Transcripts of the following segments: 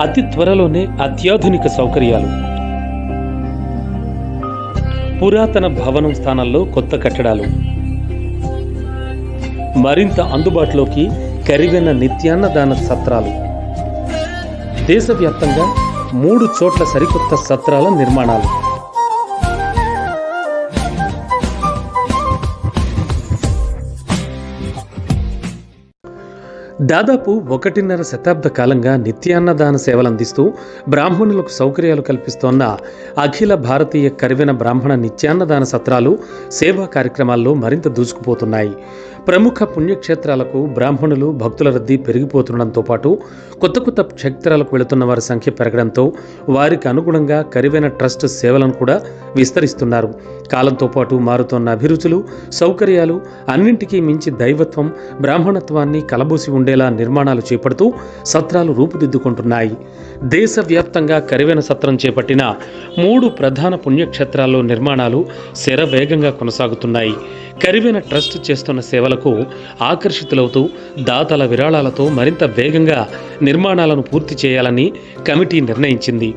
అతి త్వరలోనే అత్యాధునిక సౌకర్యాలు. పురాతన భవనం స్థానంలో కొత్త కట్టడాలు. మరింత అందుబాటులోకి కరివెన్న నిత్యాన్నదాన సత్రాలు. దేశవ్యాప్తంగా మూడు చోట్ల సరికొత్త సత్రాల నిర్మాణాలు. దాదాపు ఒకటిన్నర శతాబ్ద కాలంగా నిత్యాన్నదాన సేవలు అందిస్తూ బ్రాహ్మణులకు సౌకర్యాలు కల్పిస్తోన్న అఖిల భారతీయ కరివెన బ్రాహ్మణ నిత్యాన్నదాన సత్రాలు సేవా కార్యక్రమాల్లో మరింత దూసుకుపోతున్నాయి. ప్రముఖ పుణ్యక్షేత్రాలకు బ్రాహ్మణులు భక్తుల రద్దీ పెరిగిపోతుండడంతో పాటు కొత్త కొత్త క్షేత్రాలకు వెళుతున్న వారి సంఖ్య పెరగడంతో వారికి అనుగుణంగా కరివెన ట్రస్ట్ సేవలను కూడా విస్తరిస్తున్నారు. కాలంతో పాటు మారుతున్న అభిరుచులు సౌకర్యాలు అన్నింటికీ మించి దైవత్వం బ్రాహ్మణత్వాన్ని కలబోసి ఉండేలా నిర్మాణాలు చేపడుతూ సత్రాలు రూపుదిద్దుకుంటున్నాయి. దేశవ్యాప్తంగా కరివెన సత్రం చేపట్టిన మూడు ప్రధాన పుణ్యక్షేత్రాల్లో నిర్మాణాలు శరవేగంగా కొనసాగుతున్నాయి. కరివెన ట్రస్ట్ చేస్తున్న సేవలకు ఆకర్షితులవుతూ దాతల విరాళాలతో మరింత వేగంగా నిర్మాణాలను పూర్తి చేయాలని కమిటీ నిర్ణయించింది.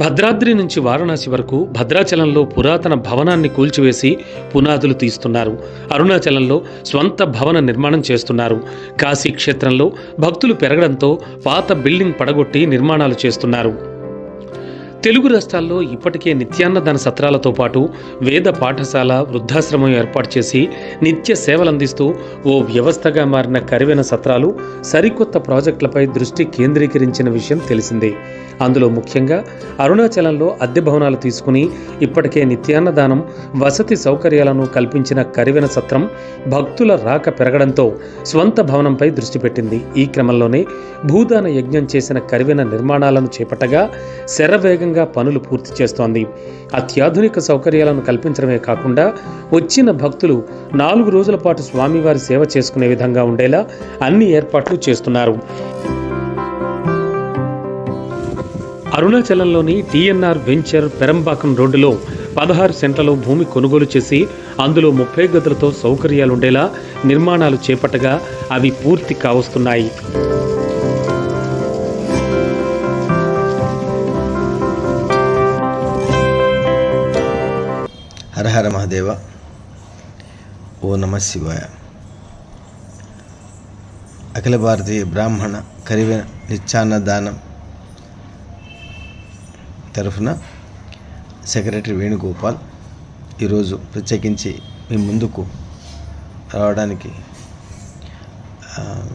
భద్రాద్రి నుంచి వారణాసి వరకు భద్రాచలంలో పురాతన భవనాన్ని కూల్చివేసి పునాదులు తీస్తున్నారు. అరుణాచలంలో స్వంత భవన నిర్మాణం చేస్తున్నారు. కాశీ క్షేత్రంలో భక్తులు పెరగడంతో పాత బిల్డింగ్ పడగొట్టి నిర్మాణాలు చేస్తున్నారు. తెలుగు రాష్ట్రాల్లో ఇప్పటికే నిత్యాన్నదాన సత్రాలతో పాటు వేద పాఠశాల వృద్ధాశ్రమం ఏర్పాటు చేసి నిత్య సేవలందిస్తూ ఓ వ్యవస్థగా మారిన కరివెన సత్రాలు సరికొత్త ప్రాజెక్టులపై దృష్టి కేంద్రీకరించిన విషయం తెలిసిందే. అందులో ముఖ్యంగా అరుణాచలంలో అద్దె భవనాలు తీసుకుని ఇప్పటికే నిత్యాన్నదానం వసతి సౌకర్యాలను కల్పించిన కరివెన సత్రం భక్తుల రాక పెరగడంతో స్వంత భవనంపై దృష్టి పెట్టింది. ఈ క్రమంలోనే భూదాన యజ్ఞం చేసిన కరివెన నిర్మాణాలను చేపట్టగా శరవేగం వేగంగా పనులు పూర్తి చేస్తోంది. అత్యాధునిక సౌకర్యాలను కల్పించడమే కాకుండా వచ్చిన భక్తులు నాలుగు రోజుల పాటు స్వామివారి సేవ చేసుకునే విధంగా ఉండేలా అన్ని ఏర్పాట్లు చేస్తున్నారు. అరుణాచలంలోని టీఎన్ఆర్ వెంచర్ పెరంబాకం రోడ్డులో పదహారు సెంట్లలో భూమి కొనుగోలు చేసి అందులో ముప్పై గదులతో సౌకర్యాలుండేలా నిర్మాణాలు చేపట్టగా అవి పూర్తి కావస్తున్నాయి. హరహర మహాదేవ ఓ నమ శివాయ. అఖిల భారతీయ బ్రాహ్మణ కరివెన నిత్యాన్నదానం తరఫున సెక్రటరీ వేణుగోపాల్ ఈరోజు ప్రత్యేకించి మీ ముందుకు రావడానికి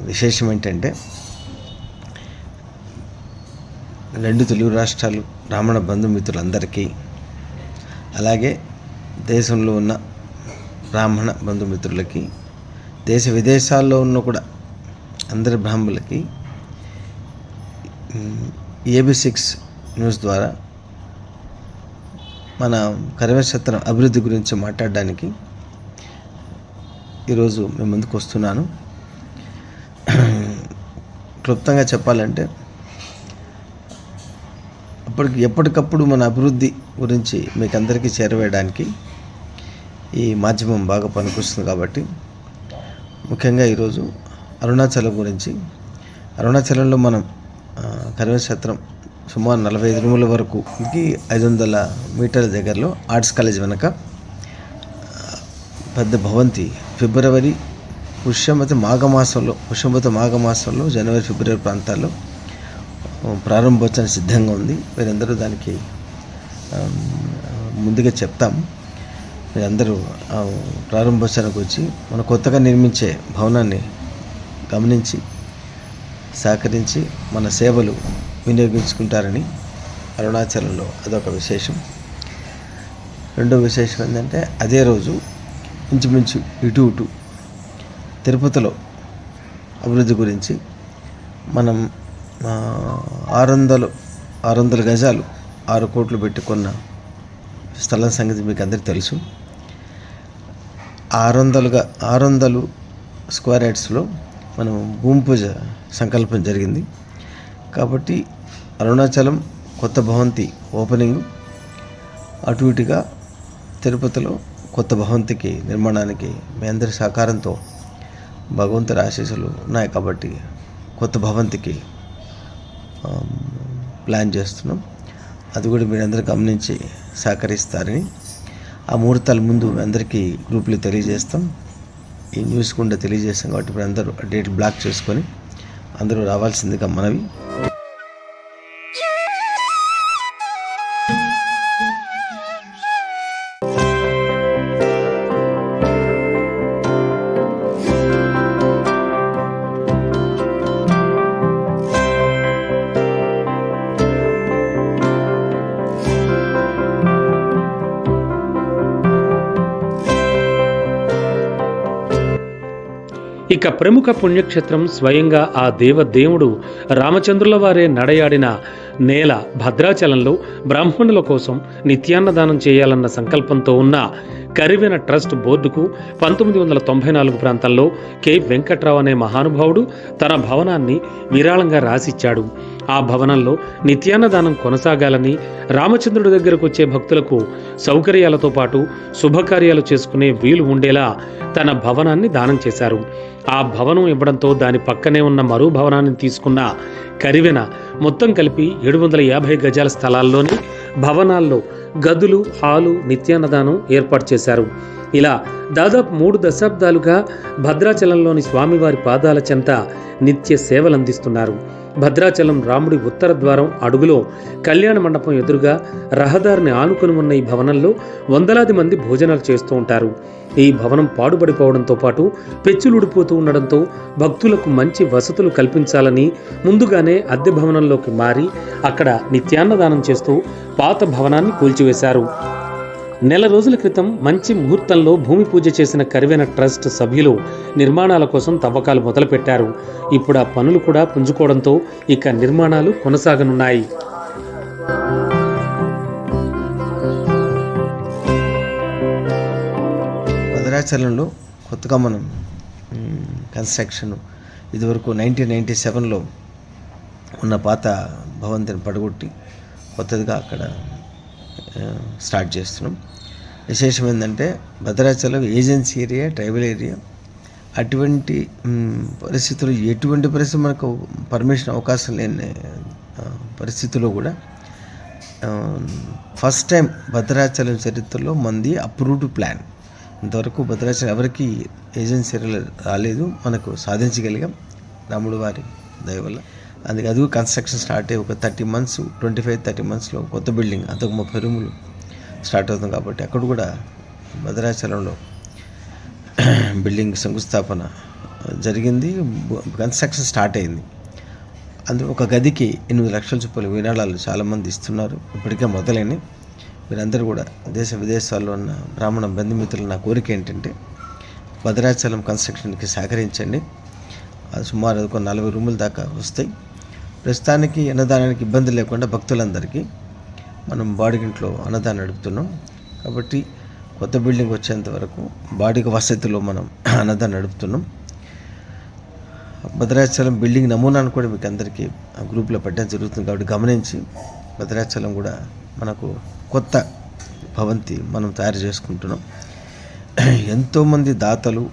విశేషం ఏంటంటే రెండు తెలుగు రాష్ట్రాలు బ్రాహ్మణ బంధుమిత్రులందరికీ అలాగే దేశంలో ఉన్న బ్రాహ్మణ బంధుమిత్రులకి దేశ విదేశాల్లో ఉన్న కూడా అందరి బ్రాహ్మణులకి ఏబీ సిక్స్ న్యూస్ ద్వారా మన కరివేక్షత్రం అభివృద్ధి గురించి మాట్లాడడానికి ఈరోజు మేము ముందుకు వస్తున్నాను. క్లుప్తంగా చెప్పాలంటే అప్పటికి ఎప్పటికప్పుడు మన అభివృద్ధి గురించి మీకు అందరికీ చేరవేయడానికి ఈ మాధ్యమం బాగా పనికొస్తుంది కాబట్టి ముఖ్యంగా ఈరోజు అరుణాచలం గురించి. అరుణాచలంలో మనం కరివేక్షేత్రం సుమారు నలభై ఐదు రూముల వరకు ఇది ఐదు వందల మీటర్ల దగ్గరలో ఆర్ట్స్ కాలేజ్ వెనక పెద్ద భవంతి ఫిబ్రవరి పుష్యమతి మాఘమాసంలో పుష్యమతి మాఘమాసంలో జనవరి ఫిబ్రవరి ప్రాంతాల్లో ప్రారంభోత్సవం సిద్ధంగా ఉంది. మీరందరూ దానికి ముందుగా చెప్తాం. మీరందరూ ప్రారంభోత్సవానికి వచ్చి మన కొత్తగా నిర్మించే భవనాన్ని గమనించి సహకరించి మన సేవలు వినియోగించుకుంటారని అరుణాచలంలో అదొక విశేషం. రెండో విశేషం ఏంటంటే అదే రోజు ఇంచుమించు ఇటు ఇటు తిరుపతిలో అభివృద్ధి గురించి మనం ఆరు వందలు ఆరు వందల గజాలు ఆరు కోట్లు పెట్టుకున్న స్థలం సంగతి మీకు అందరికీ తెలుసు. ఆరు వందలుగా ఆరు వందలు స్క్వేర్ యార్డ్స్లో మనం భూమి పూజ సంకల్పం జరిగింది. కాబట్టి అరుణాచలం కొత్త భవంతి ఓపెనింగ్ అటు ఇటుగా తిరుపతిలో కొత్త భవంతికి నిర్మాణానికి మీ అందరి సహకారంతో భగవంతుడి ఆశీస్సులు ఉన్నాయి కాబట్టి కొత్త భవంతికి ప్లాన్ చేస్తున్నాం. అది కూడా మీరందరూ గమనించి సహకరిస్తారని. ఆ ముహూర్తాల ముందు అందరికీ గ్రూపులు తెలియజేస్తాం. ఈ న్యూస్ కూడా తెలియజేస్తాం కాబట్టి ఇప్పుడు అందరూ డేట్ బ్లాక్ చేసుకొని అందరూ రావాల్సిందిగా మనవి ఇక ప్రముఖ పుణ్యక్షేత్రం స్వయంగా ఆ దేవదేవుడు రామచంద్రుల వారే నడయాడిన నేల భద్రాచలంలో బ్రాహ్మణుల కోసం నిత్యాన్నదానం చేయాలన్న సంకల్పంతో ఉన్న కరివెన ట్రస్ట్ బోర్డుకు పంతొమ్మిది వందల తొంభై నాలుగు ప్రాంతంలో కె. వెంకట్రావు అనే మహానుభావుడు తన భవనాన్ని విరాళంగా రాసిచ్చాడు. ఆ భవనంలో నిత్యాన్నదానం కొనసాగాలని రామచంద్రుడి దగ్గరకు వచ్చే భక్తులకు సౌకర్యాలతో పాటు శుభకార్యాలు చేసుకునే వీలు ఉండేలా తన భవనాన్ని దానం చేశారు. ఆ భవనం ఇవ్వడంతో దాని పక్కనే ఉన్న మరో భవనాన్ని తీసుకున్న కరివెన మొత్తం కలిపి ఏడు వందల యాభై గజాల స్థలాల్లోని భవనాల్లో గదులు హాలు నిత్యాన్నదానం ఏర్పాటు చేశారు. ఇలా దాదాపు మూడు దశాబ్దాలుగా భద్రాచలంలోని స్వామివారి పాదాల చెంత నిత్య సేవలందిస్తున్నారు. భద్రాచలం రాముడి ఉత్తర ద్వారం అడుగులో కళ్యాణ మండపం ఎదురుగా రహదారిని ఆనుకుని ఉన్న ఈ భవనంలో వందలాది మంది భోజనాలు చేస్తూ ఉంటారు. ఈ భవనం పాడుపడిపోవడంతో పాటు పెచ్చులుడిపోతూ ఉండడంతో భక్తులకు మంచి వసతులు కల్పించాలని ముందుగానే అద్దె భవనంలోకి మారి అక్కడ నిత్యాన్నదానం చేస్తూ పాత భవనాన్ని కూల్చివేశారు. నెల రోజుల క్రితం మంచి ముహూర్తంలో భూమి పూజ చేసిన కరివెన ట్రస్ట్ సభ్యులు నిర్మాణాల కోసం తవ్వకాలు మొదలుపెట్టారు. ఇప్పుడు ఆ పనులు కూడా పుంజుకోవడంతో ఇక నిర్మాణాలు కొనసాగనున్నాయి. భద్రాచలంలో కొత్తగా మనం కన్స్ట్రక్షన్ ఇదివరకు నైన్టీన్ నైంటీ సెవెన్లో ఉన్న పాత భవంతిని పడగొట్టి కొత్తదిగా అక్కడ స్టార్ట్ చేస్తున్నాం. విశేషం ఏంటంటే Bhadrachalam agency area tribal area. అటువంటి పరిస్థితులు ఎటువంటి పరిస్థితి మనకు పర్మిషన్ అవకాశం లేని పరిస్థితుల్లో కూడా ఫస్ట్ టైం భద్రాచలం చరిత్రలో మంది అప్రూవ్డ్ ప్లాన్. ఇంతవరకు భద్రాచలం ఎవరికి ఏజెన్సీ రాలేదు మనకు సాధించగలిగాం. రాముడు వారి దయవల్ల అందుకే అది కన్స్ట్రక్షన్ స్టార్ట్ అయ్యి ఒక thirty months twenty five thirty మంత్స్లో కొత్త బిల్డింగ్ అదొక ముప్పై రూములు స్టార్ట్ అవుతుంది కాబట్టి అక్కడ కూడా భద్రాచలంలో బిల్డింగ్ శంకుస్థాపన జరిగింది. కన్స్ట్రక్షన్ స్టార్ట్ అయింది. అందులో ఒక గదికి ఎనిమిది లక్షల చొప్పులు విరాళాలు చాలామంది ఇస్తున్నారు. ఇప్పటికే మొదలైనవి. మీరందరూ కూడా దేశ విదేశాల్లో ఉన్న బ్రాహ్మణ బంధుమిత్రులు నా కోరిక ఏంటంటే భద్రాచలం కన్స్ట్రక్షన్కి సహకరించండి. అది సుమారు ఒక నలభై రూముల దాకా వస్తాయి. ప్రస్తుతానికి అన్నదానానికి ఇబ్బంది లేకుండా భక్తులందరికీ మనం బాడిగింట్లో అన్నదానం నడుపుతున్నాం. కాబట్టి కొత్త బిల్డింగ్ వచ్చేంత వరకు బాడిగ వసతిలో మనం అన్నదానం నడుపుతున్నాం. భద్రాచలం బిల్డింగ్ నమూనాను కూడా మీకు అందరికీ ఆ గ్రూప్లో పెట్టడం జరుగుతుంది. కాబట్టి గమనించి భద్రాచలం కూడా మనకు కొత్త భవంతి మనం తయారు చేసుకుంటున్నాం. ఎంతోమంది దాతలు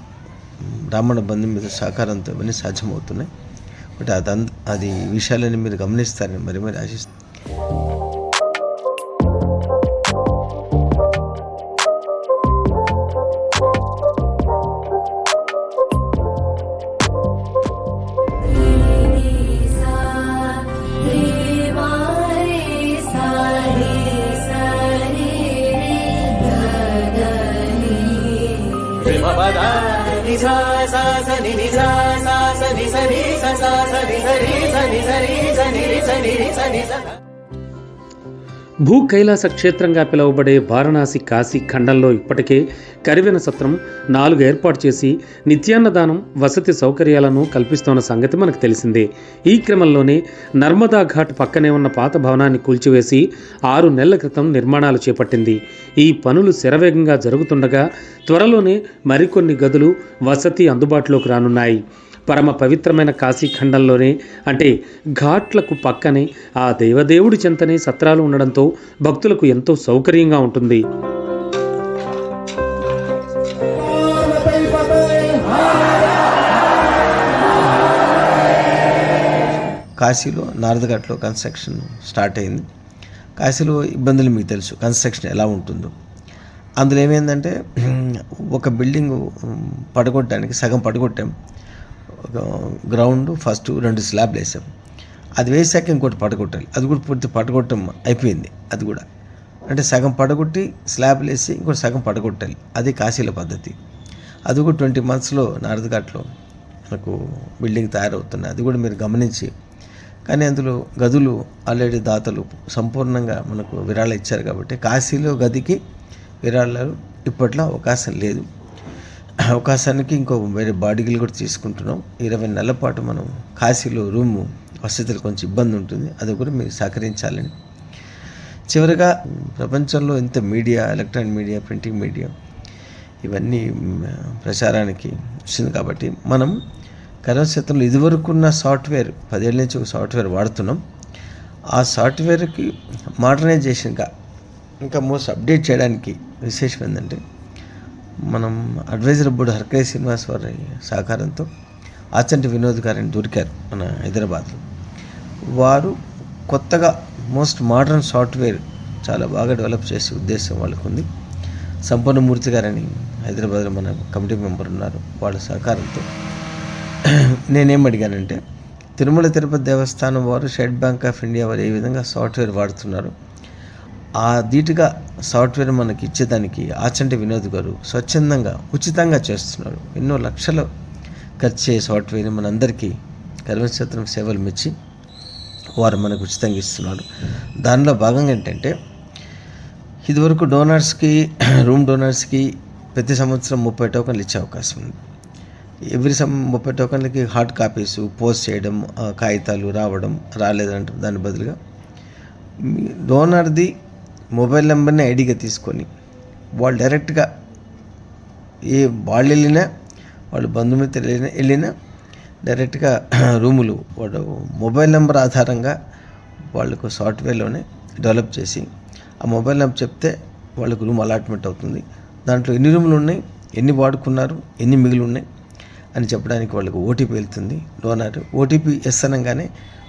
బ్రాహ్మణ బంధు మీద సహకారంతో ఇవన్నీ సాధ్యమవుతున్నాయి. బట్ అదంత అది విషయాలని మీరు గమనిస్తారని మరి మరి ఆశిస్తాను Ni sa sa sa ni ni sa భూ కైలాస క్షేత్రంగా పిలువబడే వారణాసి కాశీ ఖండంలో ఇప్పటికే కరివెన సత్రం నాలుగు ఏర్పాటు చేసి నిత్యాన్నదానం వసతి సౌకర్యాలను కల్పిస్తున్న సంగతి మనకు తెలిసిందే. ఈ క్రమంలోనే నర్మదా ఘాట్ పక్కనే ఉన్న పాత భవనాన్ని కూల్చివేసి ఆరు నెలల క్రితం నిర్మాణాలు చేపట్టింది. ఈ పనులు శరవేగంగా జరుగుతుండగా త్వరలోనే మరికొన్ని గదులు వసతి అందుబాటులోకి రానున్నాయి. పరమ పవిత్రమైన కాశీఖండంలోనే అంటే ఘాట్లకు పక్కనే ఆ దేవదేవుడి చెంతనే సత్రాలు ఉండడంతో భక్తులకు ఎంతో సౌకర్యంగా ఉంటుంది. కాశీలో నారదఘాట్లో కన్స్ట్రక్షన్ స్టార్ట్ అయింది. కాశీలో ఇబ్బందులు మీకు తెలుసు కన్స్ట్రక్షన్ ఎలా ఉంటుందో. అందులో ఏమైందంటే ఒక బిల్డింగ్ పడగొట్టడానికి సగం పడగొట్టాం. గ్రౌండ్ ఫస్ట్ రెండు స్లాబ్లు వేసాం. అది వేసాక ఇంకోటి పడగొట్టాలి. అది కూడా పూర్తి పడగొట్టం అయిపోయింది. అది కూడా. అంటే సగం పడగొట్టి స్లాబ్లు వేసి ఇంకోటి సగం పడగొట్టాలి. అది కాశీల పద్ధతి. అది కూడా ట్వంటీ మంత్స్లో నారదఘాట్లో మనకు బిల్డింగ్ తయారవుతున్నాయి అది కూడా మీరు గమనించి. కానీ అందులో గదులు ఆల్రెడీ దాతలు సంపూర్ణంగా మనకు విరాళాలు ఇచ్చారు కాబట్టి కాశీలో గదికి విరాళాలు ఇప్పట్లో అవకాశం లేదు. అవకాశానికి ఇంకో వేరే బాడీలు కూడా తీసుకుంటున్నాం. ఇరవై నెలల పాటు మనం కాశీలో రూము వసతులు కొంచెం ఇబ్బంది ఉంటుంది. అది కూడా మీరు సహకరించాలని. చివరిగా ప్రపంచంలో ఇంత media electronic media printing media ఇవన్నీ ప్రచారానికి వచ్చింది కాబట్టి మనం కర్మక్షేత్రంలో ఇదివరకున్న సాఫ్ట్వేర్ పదేళ్ళ నుంచి ఒక సాఫ్ట్వేర్ వాడుతున్నాం. ఆ సాఫ్ట్వేర్కి మోడర్నైజేషన్గా ఇంకా మోస్ట్ అప్డేట్ చేయడానికి విశేషం ఏంటంటే మనం అడ్వైజర్ బోర్డు హర్కై శ్రీనివాస్ వారి సహకారంతో ఆచంటి వినోద్ గారిని దొరికారు మన హైదరాబాద్లో. వారు కొత్తగా మోస్ట్ మోడర్న్ సాఫ్ట్వేర్ చాలా బాగా డెవలప్ చేసే ఉద్దేశం వాళ్ళకు ఉంది సంపన్నమూర్తి గారని హైదరాబాద్లో మన కమిటీ మెంబర్ ఉన్నారు. వాళ్ళ సహకారంతో నేనేం అడిగానంటే తిరుమల తిరుపతి దేవస్థానం వారు స్టేట్ బ్యాంక్ ఆఫ్ ఇండియా వారు ఏ విధంగా సాఫ్ట్వేర్ వాడుతున్నారు? ఆ ధీటుగా సాఫ్ట్వేర్ మనకి ఇచ్చేదానికి ఆచంటి వినోద్ గారు స్వచ్ఛందంగా ఉచితంగా చేస్తున్నారు. ఎన్నో లక్షలు ఖర్చు అయ్యే సాఫ్ట్వేర్ మనందరికీ కర్మక్షేత్రం సేవలు మెచ్చి వారు మనకు ఉచితంగా ఇస్తున్నారు. దానిలో భాగంగా ఏంటంటే ఇదివరకు డోనర్స్కి రూమ్ డోనర్స్కి ప్రతి సంవత్సరం ముప్పై టోకన్లు ఇచ్చే అవకాశం ఉంది. ఎవ్రీ సమ్ ముప్పై టోకన్లకి హార్డ్ కాపీస్ పోస్ట్ చేయడం కాగితాలు రావడం రాలేదంటే దాని బదులుగా డోనర్ది మొబైల్ నెంబర్ని ఐడిగా తీసుకొని వాళ్ళు డైరెక్ట్గా ఏ వాళ్ళు వెళ్ళినా వాళ్ళు బంధుమిత్రులు వెళ్ళినా వెళ్ళినా డైరెక్ట్గా రూములు వాడు మొబైల్ నెంబర్ ఆధారంగా వాళ్ళకు సాఫ్ట్వేర్లోనే డెవలప్ చేసి ఆ మొబైల్ నెంబర్ చెప్తే వాళ్ళకు రూమ్ అలాట్మెంట్ అవుతుంది. దాంట్లో ఎన్ని రూములు ఉన్నాయి ఎన్ని వాడుకున్నారు ఎన్ని మిగిలి ఉన్నాయి అని చెప్పడానికి వాళ్ళకు ఓటీపీ వెళ్తుంది. డోనర్ ఓటీపీ ఎస్ అనగానే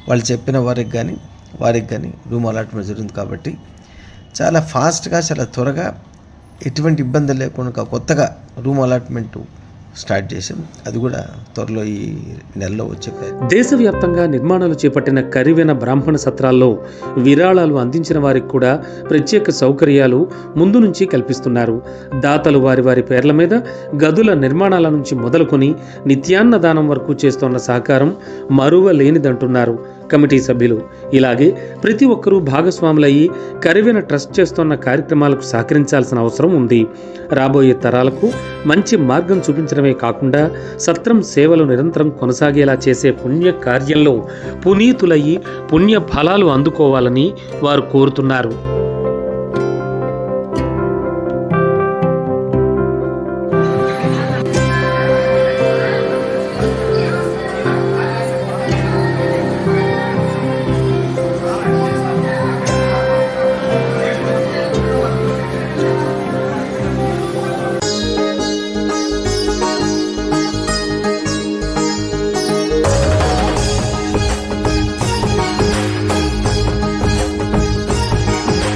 వాళ్ళు చెప్పిన వారికి కానీ వారికి కానీ రూమ్ అలాట్మెంట్ జరుగుతుంది కాబట్టి చాలా ఫాస్ట్గా చాలా త్వరగా ఎటువంటి ఇబ్బంది లేకుండా కొత్తగా రూమ్ అలాట్మెంట్ స్టార్ట్ చేసాం అది కూడా త్వరలో ఈ నెలలో వచ్చే దేశవ్యాప్తంగా నిర్మాణాలు చేపట్టిన కరివెన బ్రాహ్మణ సత్రాల్లో విరాళాలు అందించిన వారికి కూడా ప్రత్యేక సౌకర్యాలు ముందు నుంచి కల్పిస్తున్నారు. దాతలు వారి వారి పేర్ల మీద గదుల నిర్మాణాల నుంచి మొదలుకొని నిత్యాన్నదానం వరకు చేస్తున్న సహకారం మరువలేనిదంటున్నారు. కమిటీ సభ్యులు. ఇలాగే ప్రతి ఒక్కరూ భాగస్వాములయ్యి కరివెన ట్రస్ట్ చేస్తున్న కార్యక్రమాలకు సహకరించాల్సిన అవసరం ఉంది. రాబోయే తరాలకు మంచి మార్గం చూపించడమే కాకుండా సత్రం సేవలు నిరంతరం కొనసాగేలా చేసే పుణ్య కార్యంలో పునీతులయ్యి పుణ్య ఫలాలు అందుకోవాలని వారు కోరుతున్నారు.